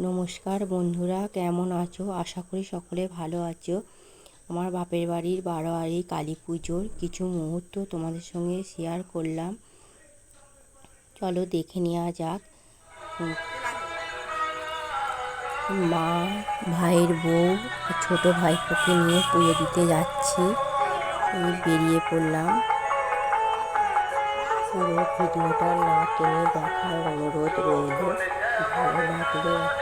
নমস্কার বন্ধুরা, কেমন আছো? আশা করি সকলে ভালো আছো। আমার বাপের বাড়ির বারোয়ারি কালী পুজোর কিছু মুহূর্ত তোমাদের সঙ্গে শেয়ার করলাম। চলো দেখে নেওয়া যাক। মা, ভাইয়ের বউ ছোট ভাইপোকে নিয়ে পুজো দিতে যাচ্ছি। বেরিয়ে পড়লাম। পুরো ভিডিওটা না টেনে দেখার অনুরোধ রইল। ভালো লাগলে।